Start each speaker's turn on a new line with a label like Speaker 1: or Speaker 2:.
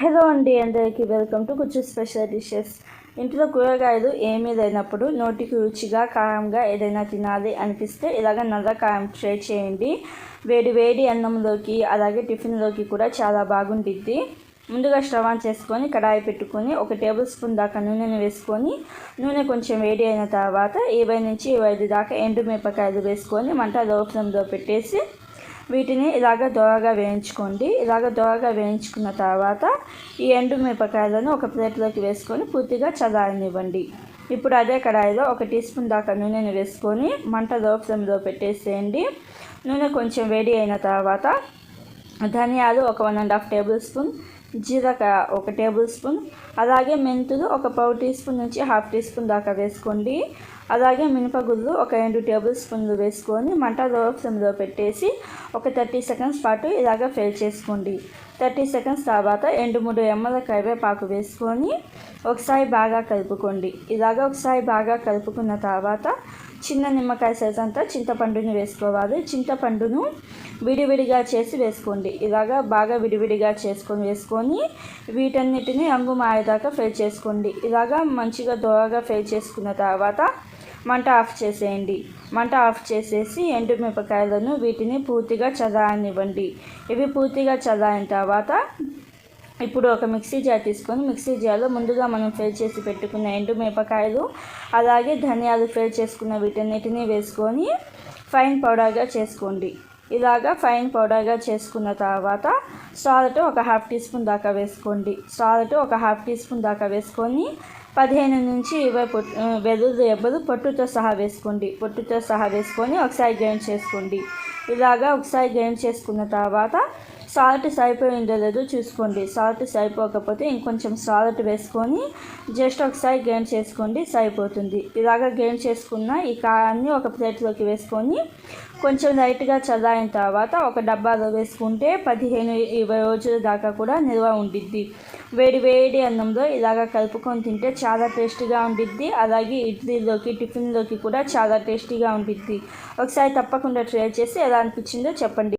Speaker 1: Hello అండి అందరికీ welcome to కుచ్చు స్పెషల్ డిషెస్. ఇంట్లో కూరగాయలు ఏమీ లేనప్పుడు నోటికి రుచిగా కారంగా ఏదైనా తినాలి అనిపిస్తే ఇలాగ నల్ల కారం ట్రై చేయండి. వేడి వేడి అన్నంలోకి అలాగే టిఫిన్లోకి కూడా చాలా బాగుంటుంది ముందుగా స్టవ్ ఆన్ చేసుకొని కడాయి పెట్టుకొని ఒక టేబుల్ స్పూన్ దాకా నూనెను వేసుకొని నూనె కొంచెం వేడి అయిన తర్వాత ఇరవై నుంచి ఇరవై ఐదు దాకా ఎండు మిరపకాయలు వేసుకొని మంట లో ఫ్లేమ్లో పెట్టేసి వీటిని ఇలాగ దోరగా వేయించుకోండి. ఇలాగ దోరగా వేయించుకున్న తర్వాత ఈ ఎండు మిరపకాయలను ఒక ప్లేట్లోకి వేసుకొని పూర్తిగా చల్లారనివ్వండి. ఇప్పుడు అదే కడాయిలో ఒక టీ స్పూన్ దాకా నూనెను వేసుకొని మంట లో ఫ్లేమ్లో పెట్టేసేయండి. నూనె కొంచెం వేడి అయిన తర్వాత ధనియాలు ఒక one and half tablespoon జీలకర్ర ఒక టేబుల్ స్పూన్ అలాగే మెంతులు ఒక పావు టీ స్పూన్ నుంచి హాఫ్ టీ స్పూన్ దాకా వేసుకోండి. అలాగే మినపగుళ్ళు ఒక రెండు టేబుల్ స్పూన్లు వేసుకొని మంట లో ఫ్లేమ్లో పెట్టేసి ఒక థర్టీ సెకండ్స్ పాటు ఇలాగ ఫ్రై చేసుకోండి. థర్టీ సెకండ్స్ తర్వాత రెండు మూడు ఎమ్మల కరివేపాకు వేసుకొని ఒకసారి బాగా కలుపుకోండి. ఇలాగ ఒకసారి బాగా కలుపుకున్న తర్వాత చిన్న నిమ్మకాయ సైజ్ అంతా చింతపండుని వేసుకోవాలి. చింతపండును విడివిడిగా చేసి వేసుకోండి. ఇలాగా బాగా విడివిడిగా చేసుకొని వేసుకొని వీటన్నిటిని రంగు మారేదాకా ఫ్రై చేసుకోండి. ఇలాగా మంచిగా దోరగా ఫ్రై చేసుకున్న తర్వాత మంట ఆఫ్ చేసేయండి. మంట ఆఫ్ చేసేసి ఎండుమిరపకాయలను వీటిని పూర్తిగా చల్లారనివ్వండి. ఇవి పూర్తిగా చల్లారిన తర్వాత ఇప్పుడు ఒక మిక్సీ జార్ తీసుకొని మిక్సీ జార్లో ముందుగా మనం ఫ్రై చేసి పెట్టుకున్న ఎండు మిరపకాయలు అలాగే ధనియాలు ఫ్రై చేసుకున్న వీటన్నిటిని వేసుకొని ఫైన్ పౌడర్గా చేసుకోండి. ఇలాగా ఫైన్ పౌడర్గా చేసుకున్న తర్వాత సాల్ట్ ఒక హాఫ్ టీ స్పూన్ దాకా వేసుకోండి. సాల్ట్ ఒక హాఫ్ టీ స్పూన్ దాకా వేసుకొని పదిహేను నుంచి ఇరవై పొట్టు వెల్లుల్లి ఎవ్వరు పొట్టుతో సహా వేసుకోండి. పొట్టుతో సహా వేసుకొని ఒకసారి గ్రైండ్ చేసుకోండి. ఇలాగా ఒకసారి గ్రైండ్ చేసుకున్న తర్వాత సాల్ట్ సరిపోయిందో లేదో చూసుకోండి. సాల్ట్ సరిపోకపోతే ఇంకొంచెం సాల్ట్ వేసుకొని జస్ట్ ఒకసారి గ్రైండ్ చేసుకోండి సరిపోతుంది. ఇలాగ గ్రైండ్ చేసుకున్న ఈ కారాన్ని ఒక ప్లేట్లోకి వేసుకొని కొంచెం లైట్గా చల్లారిన తర్వాత ఒక డబ్బాలో వేసుకుంటే పదిహేను ఇరవై రోజుల దాకా కూడా నిల్వ ఉండిద్ది. వేడి వేడి అన్నంలో ఇలాగ కలుపుకొని తింటే చాలా టేస్టీగా ఉండిద్ది. అలాగే ఇడ్లీలోకి టిఫిన్లోకి కూడా చాలా టేస్టీగా ఉండిద్ది. ఒకసారి తప్పకుండా ట్రై చేసి ఎలా అనిపించిందో చెప్పండి.